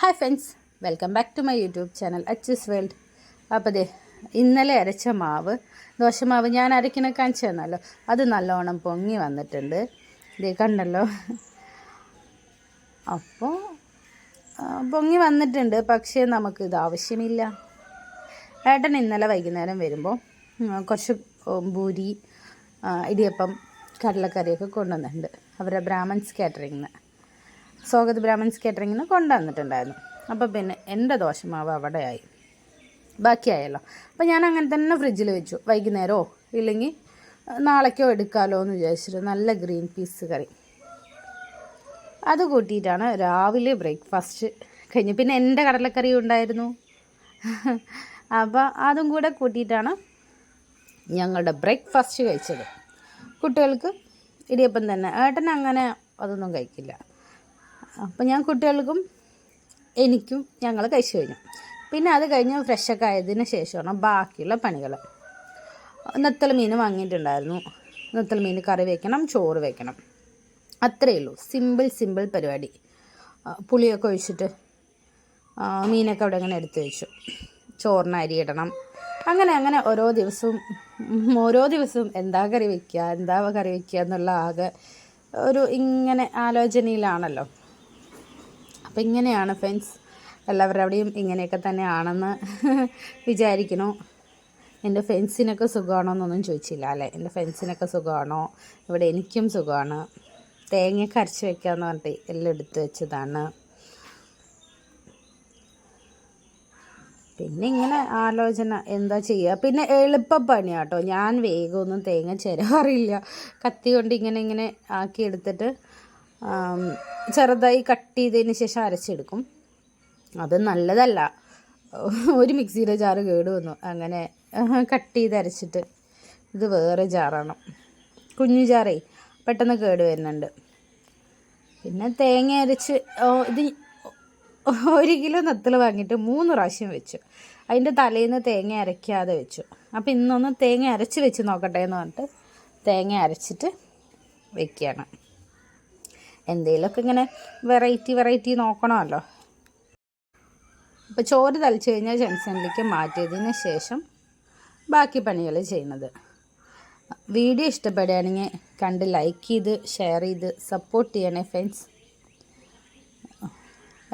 Hi friends welcome back to my YouTube channel Achus world അപ്പോൾ ദേ ഇന്നലെ അരച്ച മാവ് ദോശമാവ് ഞാൻ അരക്കിനെ കാണിച്ചു തന്നല്ലോ അത് നല്ലോണം പൊങ്ങി വന്നിട്ടുണ്ട്. ദേ കണ്ടല്ലോ. അപ്പോൾ പൊങ്ങി വന്നിട്ടുണ്ട്. പക്ഷേ നമുക്ക് ഇത് ആവശ്യമില്ല. ഏട്ടൻ ഇന്നലെ വൈകുന്നേരം വരുമ്പോൾ കുറച്ച് ഭൂരി ഇടിയപ്പം കടലക്കറിയൊക്കെ കൊണ്ടുവന്നിട്ടുണ്ട്. അവരുടെ ബ്രാഹ്മൺസ് കാറ്ററിംഗിന്. സ്വാഗത് ബ്രാഹ്മൺസ് കേറ്ററിങ്ങിന് കൊണ്ടുവന്നിട്ടുണ്ടായിരുന്നു. അപ്പോൾ പിന്നെ എന്റെ ദോശമാവ് അവിടെയായി. ബാക്കിയായല്ലോ. അപ്പോൾ ഞാൻ അങ്ങനെ തന്നെ ഫ്രിഡ്ജിൽ വെച്ചു. വൈകുന്നേരമോ ഇല്ലെങ്കിൽ നാളേക്കോ എടുക്കാമല്ലോ എന്ന് വിചാരിച്ചിട്ട് നല്ല ഗ്രീൻ പീസ് കറി. അത് കൂട്ടിയിട്ടാണ് രാവിലെ ബ്രേക്ക്ഫാസ്റ്റ് കഴിഞ്ഞ്. പിന്നെ എന്റെ കടലക്കറി ഉണ്ടായിരുന്നു. അപ്പോൾ അതും കൂടെ കൂട്ടിയിട്ടാണ് ഞങ്ങളുടെ ബ്രേക്ക്ഫാസ്റ്റ് കഴിച്ചത്. കുട്ടികൾക്ക് ഇടിയപ്പം തന്നെ. ഏട്ടൻ അങ്ങനെ അതൊന്നും കഴിക്കില്ല. അപ്പം ഞാൻ കുട്ടികൾക്കും എനിക്കും ഞങ്ങൾ കഴിച്ചു കഴിഞ്ഞു. പിന്നെ അത് കഴിഞ്ഞ് ഫ്രഷൊക്കെ ആയതിന് ശേഷമാണ് ബാക്കിയുള്ള പണികൾ നെത്തൽ മീൻ വാങ്ങിയിട്ടുണ്ടായിരുന്നു. നെത്തൽ മീൻ കറി വെക്കണം ചോറ് വെക്കണം. അത്രയേ ഉള്ളൂ. സിമ്പിൾ സിമ്പിൾ പരിപാടി. പുളിയൊക്കെ ഒഴിച്ചിട്ട് മീനൊക്കെ അവിടെ അങ്ങനെ എടുത്ത് വെച്ചു. ചോറിന് അരി ഇടണം. അങ്ങനെ അങ്ങനെ ഓരോ ദിവസവും ഓരോ ദിവസവും എന്താ കറി വയ്ക്കുക എന്താ കറി വയ്ക്കുക എന്നുള്ള ആകെ ഒരു ഇങ്ങനെ ആലോചനയിലാണല്ലോ. അപ്പം ഇങ്ങനെയാണ് ഫ്രണ്ട്സ് എല്ലാവരുടെയും ഇങ്ങനെയൊക്കെ തന്നെയാണെന്ന് വിചാരിക്കണു എന്റെ ഫ്രണ്ട്സിനൊക്കെ സുഖമാണോ എന്നൊന്നും ചോദിച്ചില്ല അല്ലേ? എന്റെ ഫ്രണ്ട്സിനൊക്കെ സുഖമാണോ? ഇവിടെ എനിക്കും സുഖമാണ്. തേങ്ങയൊക്കെ അരച്ച് വെക്കാന്ന് പറഞ്ഞിട്ട് എല്ലാം എടുത്ത് വെച്ചതാണ്. പിന്നെ ഇങ്ങനെ ആലോചന എന്താ ചെയ്യുക പിന്നെ എളുപ്പപ്പണിയാട്ടോ ഞാൻ വേഗമൊന്നും തേങ്ങ ചിരവാറില്ല കത്തി കൊണ്ട് ഇങ്ങനെ ഇങ്ങനെ ആക്കി എടുത്തിട്ട് ചെറുതായി കട്ട് ചെയ്തതിന് ശേഷം അരച്ചെടുക്കും. അത് നല്ലതല്ല. ഒരു മിക്സിയുടെ ജാറ് കേട് വന്നു. അങ്ങനെ കട്ട് ചെയ്ത് അരച്ചിട്ട് ഇത് വേറെ ജാറാണ്. കുഞ്ഞു ജാറേ പെട്ടെന്ന് കേട് വരുന്നുണ്ട്. പിന്നെ തേങ്ങ അരച്ച് ഇത് ഒരു കിലോ നത്തൽ വാങ്ങിയിട്ട് മൂന്ന് പ്രാവശ്യം വെച്ചു. അതിന്റെ തലേന്ന് തേങ്ങ അരയ്ക്കാതെ വെച്ചു. അപ്പോൾ ഇന്നൊന്ന് തേങ്ങ അരച്ച് വെച്ച് നോക്കട്ടെ എന്ന് പറഞ്ഞിട്ട് തേങ്ങ അരച്ചിട്ട് വെക്കുകയാണ്. എന്തെങ്കിലുമൊക്കെ ഇങ്ങനെ വെറൈറ്റി വെറൈറ്റി നോക്കണമല്ലോ. അപ്പോൾ ചോറ് തളിച്ച് കഴിഞ്ഞാൽ ജംഗ്ഷനിലേക്ക് മാറ്റിയതിന് ശേഷം ബാക്കി പണികൾ ചെയ്യുന്നത്. വീഡിയോ ഇഷ്ടപ്പെടുകയാണെങ്കിൽ കണ്ട് ലൈക്ക് ചെയ്ത് ഷെയർ ചെയ്ത് സപ്പോർട്ട് ചെയ്യണേ ഫ്രണ്ട്സ്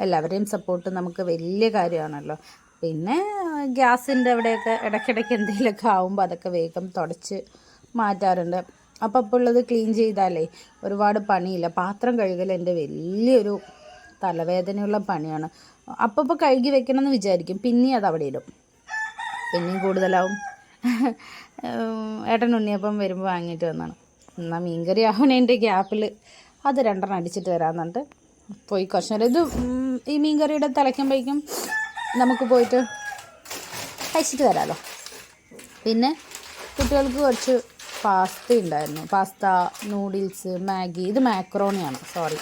എല്ലാവരെയും സപ്പോർട്ട് നമുക്ക് വലിയ കാര്യമാണല്ലോ. പിന്നെ ഗ്യാസിന്റെ അവിടെയൊക്കെ ഇടയ്ക്കിടയ്ക്ക് എന്തെങ്കിലുമൊക്കെ ആവുമ്പോൾ അതൊക്കെ വേഗം തുടച്ച് മാറ്റാറുണ്ട്. അപ്പം അപ്പോൾ ഉള്ളത് ക്ലീൻ ചെയ്താലേ ഒരുപാട് പണിയില്ല. പാത്രം കഴുകൽ എന്റെ വലിയൊരു തലവേദനയുള്ള പണിയാണ്. അപ്പോൾ ഇപ്പോൾ കഴുകി വെക്കണമെന്ന് വിചാരിക്കും. പിന്നെയും അത് അവിടെ ഇടും. പിന്നെയും കൂടുതലാവും. ഏട്ടൻ ഉണ്ണിയപ്പം വരുമ്പോൾ വാങ്ങിയിട്ട് വന്നാണ് എന്നാൽ മീൻകറി ആവണേന്റെ ഗ്യാപ്പിൽ അത് രണ്ടെണ്ണം അടിച്ചിട്ട് വരാമെന്ന് പറഞ്ഞിട്ട് പോയി കുറച്ച് നേരം. ഇത് ഈ മീൻകറിയുടെ തിളയ്ക്കുമ്പോഴേക്കും നമുക്ക് പോയിട്ട് കഴിച്ചിട്ട് വരാമല്ലോ പിന്നെ കുട്ടികൾക്ക് കുറച്ച് പാസ്ത ഉണ്ടായിരുന്നു. Pasta noodles Maggi. ഇത് മാക്രോണിയാണ്. സോറി.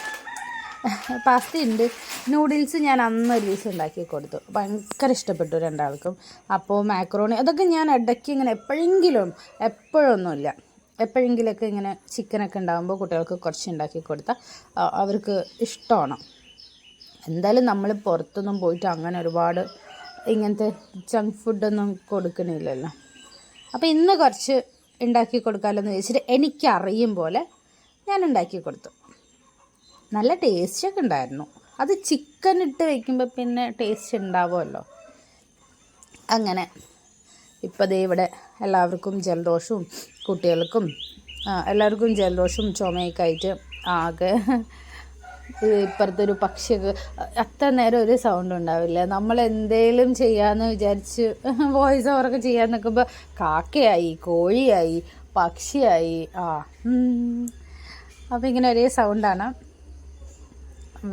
പാസ്ത ഉണ്ട്. നൂഡിൽസ് ഞാൻ അന്ന് ഒരു ദിവസം ഉണ്ടാക്കി കൊടുത്തു. ഭയങ്കര ഇഷ്ടപ്പെട്ടു രണ്ടാൾക്കും. അപ്പോൾ മാക്രോണി അതൊക്കെ ഞാൻ ഇടയ്ക്ക് ഇങ്ങനെ എപ്പോഴെങ്കിലും എപ്പോഴൊന്നുമില്ല. എപ്പോഴെങ്കിലൊക്കെ ഇങ്ങനെ ചിക്കനൊക്കെ ഉണ്ടാകുമ്പോൾ കുട്ടികൾക്ക് കുറച്ച് ഉണ്ടാക്കി കൊടുത്താൽ അവർക്ക് ഇഷ്ടമാണ്. എന്തായാലും നമ്മൾ പുറത്തൊന്നും പോയിട്ട് അങ്ങനെ ഒരുപാട് ഇങ്ങനത്തെ ജങ്ക് ഫുഡൊന്നും കൊടുക്കണില്ലല്ലോ. അപ്പോൾ ഇന്ന് കുറച്ച് ഉണ്ടാക്കി കൊടുക്കാമല്ലോ എന്ന് ചോദിച്ചിട്ട് എനിക്കറിയും പോലെ ഞാൻ ഉണ്ടാക്കി കൊടുത്തു. നല്ല ടേസ്റ്റൊക്കെ ഉണ്ടായിരുന്നു. അത് ചിക്കൻ ഇട്ട് വയ്ക്കുമ്പോൾ പിന്നെ ടേസ്റ്റ് ഉണ്ടാവുമല്ലോ. അങ്ങനെ ഇപ്പോൾ ദേ ഇവിടെ എല്ലാവർക്കും ജലദോഷവും കുട്ടികൾക്കും എല്ലാവർക്കും ജലദോഷവും ചുമയൊക്കെ ആയിട്ട് ആകെ ഇത് ഇപ്പുറത്തെ ഒരു പക്ഷിയൊക്കെ അത്ര നേരം ഒരു സൗണ്ട് ഉണ്ടാവില്ല. നമ്മൾ എന്തേലും ചെയ്യാമെന്ന് വിചാരിച്ച് വോയിസ് ഓവറൊക്കെ ചെയ്യാൻ നിൽക്കുമ്പോൾ കാക്കയായി കോഴിയായി പക്ഷിയായി ആ അപ്പം ഇങ്ങനെ ഒരേ സൗണ്ടാണ്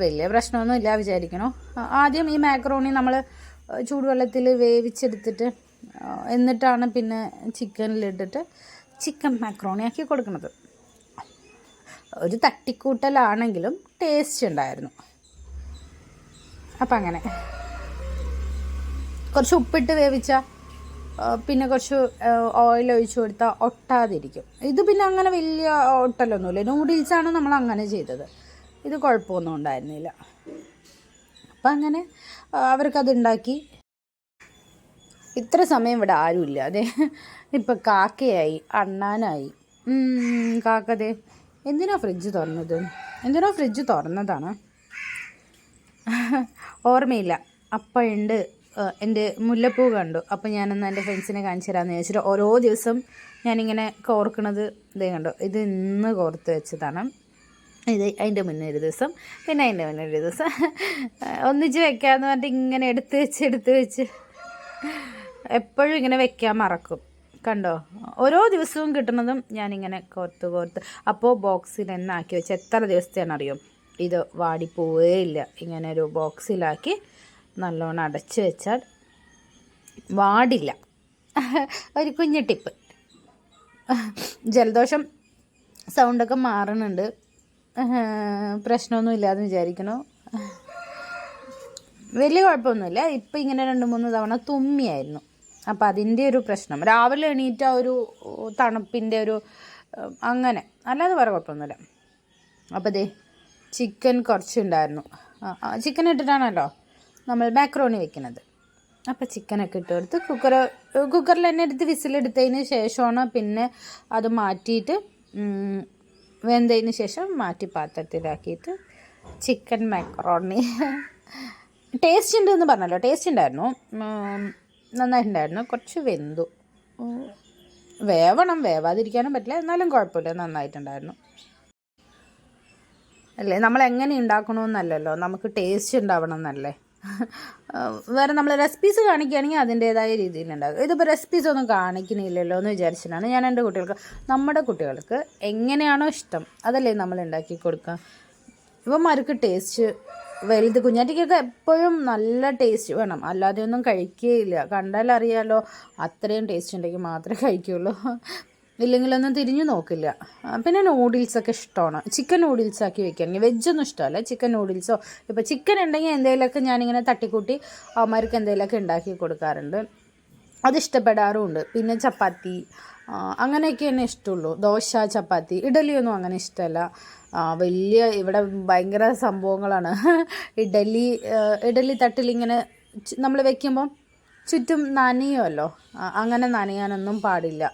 വലിയ പ്രശ്നമൊന്നുമില്ല വിചാരിക്കണോ. ആദ്യം ഈ മാക്രോണി നമ്മൾ ചൂടുവെള്ളത്തിൽ വേവിച്ചെടുത്തിട്ട് എന്നിട്ടാണ് പിന്നെ ചിക്കനിലിട്ടിട്ട് ചിക്കൻ മാക്രോണി ആക്കി കൊടുക്കുന്നത് ഒരു തട്ടിക്കൂട്ടലാണെങ്കിലും ടേസ്റ്റ് ഉണ്ടായിരുന്നു. അപ്പം അങ്ങനെ. കുറച്ച് ഉപ്പിട്ട് വേവിച്ച പിന്നെ കുറച്ച് ഓയിൽ ഒഴിച്ച് കൊടുത്താൽ ഒട്ടാതിരിക്കും. ഇത് പിന്നെ അങ്ങനെ വലിയ ഒട്ടലൊന്നുമില്ല. നൂഡിൽസാണ് നമ്മൾ അങ്ങനെ ചെയ്തത്. ഇത് കുഴപ്പമൊന്നും ഉണ്ടായിരുന്നില്ല. അപ്പം അങ്ങനെ അവർക്കത് ഉണ്ടാക്കി. ഇത്ര സമയം ഇവിടെ ആരുമില്ല. അതെ ഇപ്പം കാക്കയായി അണ്ണാനായി. കാക്കതെ എന്തിനാ ഫ്രിഡ്ജ് തുറന്നത്? എന്തിനാ ഫ്രിഡ്ജ് തുറന്നതാണ്? ഓർമ്മയില്ല. അപ്പോഴുണ്ട് എന്റെ മുല്ലപ്പൂ കണ്ടു. അപ്പോൾ ഞാനൊന്ന് എന്റെ ഫ്രണ്ട്സിനെ കാണിച്ചു തരാമെന്ന് ചോദിച്ചിട്ട് ഓരോ ദിവസം ഞാനിങ്ങനെ കോർക്കണത് ഇതേ കണ്ടു. ഇത് ഇന്ന് കോർത്ത് വെച്ചതാണ്. ഇത് അതിന്റെ മുന്നേ ഒരു ദിവസം പിന്നെ അതിന്റെ മുന്നേ ഒരു ദിവസം. ഒന്നിച്ച് വെക്കാമെന്ന് പറഞ്ഞിട്ട് ഇങ്ങനെ എടുത്ത് വെച്ച് എടുത്ത് വെച്ച് എപ്പോഴും ഇങ്ങനെ വെക്കാൻ മറക്കും. കണ്ടോ? ഓരോ ദിവസവും കിട്ടുന്നതും ഞാനിങ്ങനെ കോർത്ത് കോർത്ത്. അപ്പോൾ ബോക്സിൽ തന്നെ ആക്കി വെച്ച് എത്ര ദിവസത്തെയാണ് അറിയും? ഇത് വാടിപ്പോവേ ഇല്ല. ഇങ്ങനെ ഒരു ബോക്സിലാക്കി നല്ലോണം അടച്ച് വെച്ചാൽ വാടില്ല. ഒരു കുഞ്ഞു ടിപ്പ്. ജലദോഷം സൗണ്ടൊക്കെ മാറുന്നുണ്ട് പ്രശ്നമൊന്നും ഇല്ലാതെ വിചാരിക്കണു വലിയ കുഴപ്പമൊന്നുമില്ല. ഇപ്പം ഇങ്ങനെ രണ്ട് മൂന്ന് തവണ തുമ്മിയായിരുന്നു. അപ്പം അതിന്റെ ഒരു പ്രശ്നം. രാവിലെ എണീറ്റ ഒരു തണുപ്പിന്റെ ഒരു അങ്ങനെ. അല്ലാതെ വേറെ കുഴപ്പമൊന്നുമില്ല. അപ്പോൾ ദേ ചിക്കൻ കുറച്ചുണ്ടായിരുന്നു. ചിക്കൻ ഇട്ടിട്ടാണല്ലോ നമ്മൾ മാക്രോണി വെക്കുന്നത്. അപ്പോൾ ചിക്കനൊക്കെ ഇട്ട് കൊടുത്ത് കുക്കർ കുക്കറിൽ തന്നെ എടുത്ത് വിസിലെടുത്തതിന് ശേഷമാണ് പിന്നെ അത് മാറ്റിയിട്ട് വെന്തതിന് ശേഷം മാറ്റി പാത്രത്തിലാക്കിയിട്ട് ചിക്കൻ മാക്രോണി ടേസ്റ്റ് ഉണ്ട് എന്ന് പറഞ്ഞല്ലോ ടേസ്റ്റ് ഉണ്ടായിരുന്നു. നന്നായിട്ടുണ്ടായിരുന്നു. കുറച്ച് വെന്തു. വേവണം. വേവാതിരിക്കാനും പറ്റില്ല. എന്നാലും കുഴപ്പമില്ല. നന്നായിട്ടുണ്ടായിരുന്നു. അല്ലേ? നമ്മൾ എങ്ങനെ ഉണ്ടാക്കണമെന്നല്ലല്ലോ. നമുക്ക് ടേസ്റ്റ് ഉണ്ടാവണം എന്നല്ലേ. വേറെ നമ്മൾ റെസിപ്പീസ് കാണിക്കുകയാണെങ്കിൽ അതിന്റേതായ രീതിയിൽ ഉണ്ടാകും. ഇതിപ്പോൾ റെസിപ്പീസ് ഒന്നും കാണിക്കുന്നില്ലല്ലോ എന്ന് വിചാരിച്ചിട്ടാണ് ഞാൻ എന്റെ കുട്ടികൾക്ക് നമ്മുടെ കുട്ടികൾക്ക് എങ്ങനെയാണോ ഇഷ്ടം അതല്ലേ നമ്മൾ ഉണ്ടാക്കി കൊടുക്കുക. ഇവന്മാർക്ക് ടേസ്റ്റ് വലുത് കുഞ്ഞാറ്റിക്കൊക്കെ എപ്പോഴും നല്ല ടേസ്റ്റ് വേണം. അല്ലാതെ ഒന്നും കഴിക്കുകയില്ല കണ്ടാൽ അറിയാലോ അത്രയും ടേസ്റ്റ് ഉണ്ടെങ്കിൽ മാത്രമേ കഴിക്കുകയുള്ളൂ ഇല്ലെങ്കിലൊന്നും തിരിഞ്ഞു നോക്കില്ല. പിന്നെ നൂഡിൽസൊക്കെ ഇഷ്ടമാണ്. ചിക്കൻ നൂഡിൽസ് ആക്കി വെക്കുകയാണെങ്കിൽ വെജൊന്നും ഇഷ്ടമല്ല. ചിക്കൻ നൂഡിൽസോ ഇപ്പോൾ ചിക്കൻ ഉണ്ടെങ്കിൽ എന്തെങ്കിലുമൊക്കെ ഞാനിങ്ങനെ തട്ടിക്കൂട്ടി അവന്മാർക്ക് എന്തെങ്കിലുമൊക്കെ ഉണ്ടാക്കി കൊടുക്കാറുണ്ട്. അത് ഇഷ്ടപ്പെടാറുമുണ്ട്. പിന്നെ ചപ്പാത്തി അങ്ങനെയൊക്കെ തന്നെ ഇഷ്ടമുള്ളൂ. ദോശ ചപ്പാത്തി ഇഡലിയൊന്നും അങ്ങനെ ഇഷ്ടമല്ല. വലിയ ഇവിടെ ഭയങ്കര സംഭവങ്ങളാണ്. ഇഡലി ഇഡലി തട്ടിലിങ്ങനെ നമ്മൾ വെക്കുമ്പം ചുറ്റും നനയുമല്ലോ അങ്ങനെ നനയാനൊന്നും പാടില്ല.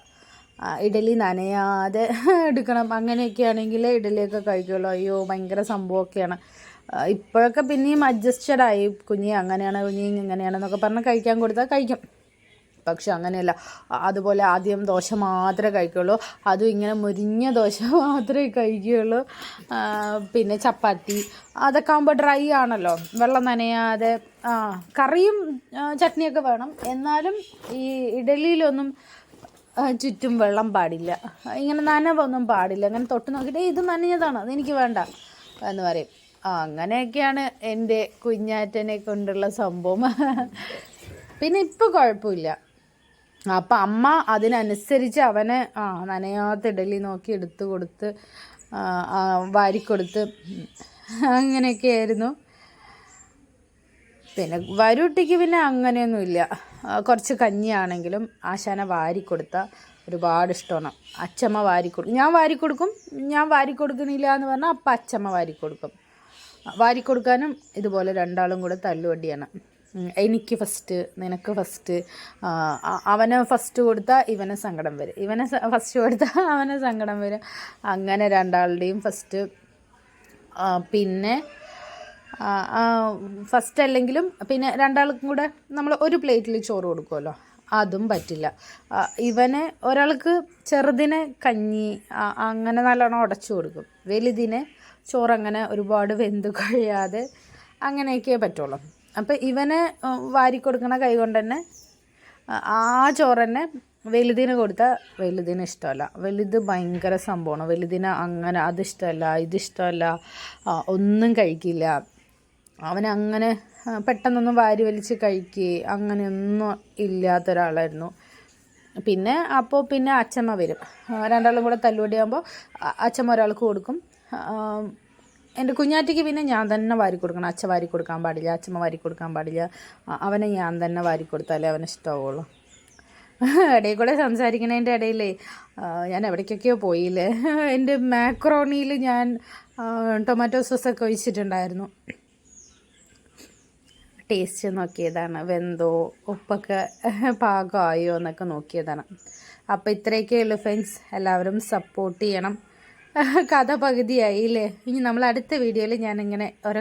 ഇഡലി നനയാതെ എടുക്കണം. അങ്ങനെയൊക്കെ ആണെങ്കിൽ ഇഡലിയൊക്കെ കഴിക്കുമല്ലോ അയ്യോ ഭയങ്കര സംഭവമൊക്കെയാണ്. ഇപ്പോഴൊക്കെ പിന്നെയും അഡ്ജസ്റ്റഡായി കുഞ്ഞി അങ്ങനെയാണ് കുഞ്ഞി ഇങ്ങനെയാണെന്നൊക്കെ പറഞ്ഞ് കഴിക്കാൻ കൊടുത്താൽ കഴിക്കും. പക്ഷെ അങ്ങനെയല്ല. അതുപോലെ ആദ്യം ദോശ മാത്രമേ കഴിക്കുകയുള്ളൂ അതും ഇങ്ങനെ മുരിഞ്ഞ ദോശ മാത്രമേ കഴിക്കുകയുള്ളൂ പിന്നെ ചപ്പാത്തി. അതൊക്കെ ആകുമ്പോൾ ഡ്രൈ ആണല്ലോ. വെള്ളം നനയാതെ. ആ കറിയും ചട്നിയൊക്കെ വേണം. എന്നാലും ഈ ഇഡലിയിലൊന്നും ചുറ്റും വെള്ളം പാടില്ല. ഇങ്ങനെ നനവൊന്നും പാടില്ല. അങ്ങനെ തൊട്ട് നോക്കിയിട്ട് "ഏയ്, ഇത് നനഞ്ഞതാണ്. അതെനിക്ക് വേണ്ട. എന്ന് പറയും. അങ്ങനെയൊക്കെയാണ് എന്റെ കുഞ്ഞാറ്റനെ കൊണ്ടുള്ള സംഭവം. പിന്നെ ഇപ്പോൾ കുഴപ്പമില്ല. അപ്പം അമ്മ അതിനനുസരിച്ച് അവനെ ആ നനയാത്ത ഇഡലി നോക്കി എടുത്തു കൊടുത്ത് വാരിക്കൊടുത്ത് അങ്ങനെയൊക്കെ അങ്ങനെയൊക്കെയായിരുന്നു പിന്നെ വരുട്ടിക്ക് പിന്നെ അങ്ങനെയൊന്നുമില്ല. കുറച്ച് കഞ്ഞിയാണെങ്കിലും ആശാന വാരിക്കൊടുത്ത ഒരുപാട് ഇഷ്ടമാണ്. അച്ചമ്മ വാരിക്കൊടുക്കും ഞാൻ വാരിക്കൊടുക്കും ഞാൻ വാരിക്കൊടുക്കുന്നില്ല എന്ന് പറഞ്ഞാൽ അപ്പം അച്ചമ്മ വാരിക്കൊടുക്കും വാരിക്കൊടുക്കാനും ഇതുപോലെ രണ്ടാളും കൂടെ തല്ലുവടിയാണ് എനിക്ക് ഫസ്റ്റ് നിനക്ക് ഫസ്റ്റ് അവന് ഫസ്റ്റ് കൊടുത്താൽ ഇവന് സങ്കടം വരും. ഇവനെ ഫസ്റ്റ് കൊടുത്താൽ അവന് സങ്കടം വരും. അങ്ങനെ രണ്ടാളുടെയും ഫസ്റ്റ് പിന്നെ ഫസ്റ്റ് അല്ലെങ്കിലും പിന്നെ രണ്ടാൾക്കും കൂടെ നമ്മൾ ഒരു പ്ലേറ്റിൽ ചോറ് കൊടുക്കുമല്ലോ അതും പറ്റില്ല. ഇവനെ ഒരാൾക്ക് ചെറുതിനെ കഞ്ഞി അങ്ങനെ നല്ലോണം ഉടച്ചു കൊടുക്കും. വലുതിനെ ചോറങ്ങനെ ഒരുപാട് വെന്ത് കഴിയാതെ അങ്ങനെയൊക്കെ പറ്റുള്ളൂ. അപ്പോൾ ഇവനെ വാരിക്കൊടുക്കണ കൈ കൊണ്ട് തന്നെ ആ, ചോറ് തന്നെ വലുതിന് കൊടുത്താൽ വലുതിന് ഇഷ്ടമല്ല. വലുത് ഭയങ്കര സംഭവമാണ്. വലുതിന് അങ്ങനെ അതിഷ്ടമല്ല ഇതിഷ്ടമല്ല ഒന്നും കഴിക്കില്ല. അവനങ്ങനെ പെട്ടെന്നൊന്നും വാരി വലിച്ച് കഴിക്കുക അങ്ങനെയൊന്നും ഇല്ലാത്ത ഒരാളായിരുന്നു പിന്നെ അപ്പോൾ പിന്നെ അച്ഛമ്മ വരും. രണ്ടാളും കൂടെ തല്ലുപടിയാകുമ്പോൾ അച്ഛമ്മ ഒരാൾക്ക് കൊടുക്കും. എന്റെ കുഞ്ഞാറ്റയ്ക്ക് പിന്നെ ഞാൻ തന്നെ വാരി കൊടുക്കണം. അച്ഛ വാരി കൊടുക്കാൻ പാടില്ല അച്ഛമ്മ വാരി കൊടുക്കാൻ പാടില്ല. അവനെ ഞാൻ തന്നെ വാരി കൊടുത്താലേ അവന് ഇഷ്ടമാവുള്ളൂ. ഇടയിൽ കൂടെ സംസാരിക്കണതിന്റെ ഇടയിലേ ഞാൻ എവിടേക്കൊക്കെയോ പോയില്ലേ. എന്റെ മാക്രോണിയിൽ ഞാൻ ടൊമാറ്റോ സോസൊക്കെ ഒഴിച്ചിട്ടുണ്ടായിരുന്നു. ടേസ്റ്റ് നോക്കിയതാണ്. വെന്തോ ഉപ്പൊക്കെ പാകമായോ എന്നൊക്കെ നോക്കിയതാണ്. അപ്പോൾ ഇത്രയൊക്കെ ഉള്ളൂ ഫ്രണ്ട്സ്. എല്ലാവരും സപ്പോർട്ട് ചെയ്യണം. കഥ പകുതിയായി ഇല്ലേ? ഇനി നമ്മൾ അടുത്ത വീഡിയോയിൽ ഞാനിങ്ങനെ ഓരോ